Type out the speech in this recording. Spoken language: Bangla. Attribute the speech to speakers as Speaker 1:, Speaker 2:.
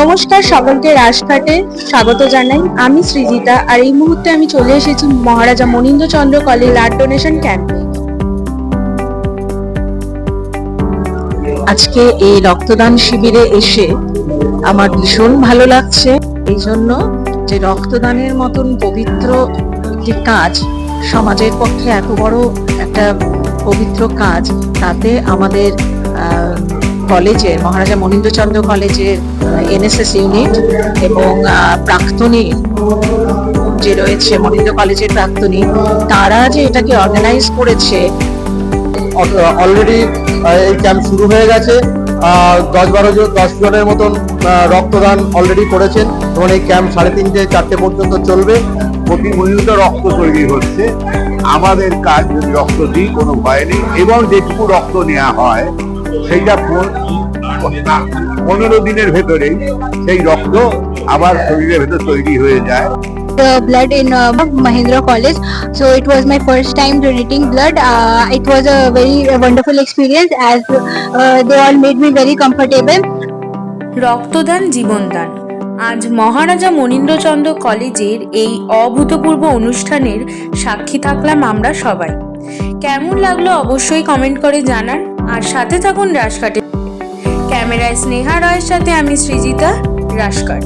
Speaker 1: নমস্কার সকলকে রাজঘাটে স্বাগত জানাই। আমি সৃজিতা আর এই মুহূর্তে আমি চলে এসেছি Maharaja Manindrachandra college blood donation ক্যাম্পে
Speaker 2: আজকে এই রক্তদান শিবিরে এসে আমার ভীষণ ভালো লাগছে। এই জন্য যে রক্তদানের মতন পবিত্র একটি কাজ সমাজের পক্ষে এত বড় একটা পবিত্র কাজ, তাতে আমাদের কলেজের মহারাজা মনীন্দ্রচন্দ্র কলেজের এনএসএস ইউনিট এবং প্রাক্তনী যে রয়েছে মনীন্দ্র কলেজের প্রাক্তনী, তারা যে এটাকে অর্গানাইজ করেছে
Speaker 3: অলরেডি এই ক্যাম্প শুরু হয়ে গেছে। দশ বারো জন, দশ জনের মতন রক্তদান অলরেডি করেছেন। এবং এই ক্যাম্প সাড়ে তিনটে, চারটে পর্যন্ত চলবে।
Speaker 4: প্রতিনিয়ত রক্ত তৈরি হচ্ছে। আমাদের কাজ যদি রক্ত দিই, কোনো ভয় নেই। এবং যেটুকু রক্ত নেওয়া হয় সেইটা পনেরো দিনের ভেতরেই সেই রক্ত আবার শরীরের ভেতর তৈরি হয়ে যায়
Speaker 1: the blood in uh, Mahindra College. So it was my first time donating blood. Uh, it was a very wonderful experience as uh, they all made me very comfortable.
Speaker 5: রক্তদান জীবনদান আজ মহারাজা মনীন্দ্রচন্দ্র কলেজের এই অভূতপূর্ব অনুষ্ঠানের সাক্ষী থাকলাম আমরা সবাই কেমন লাগল অবশ্যই কমেন্ট করে জানান আর সাথে থাকুন রাশকাটে। ক্যামেরায় স্নেহা রয়ের সাথে আমি সৃজিতা রাজঘাট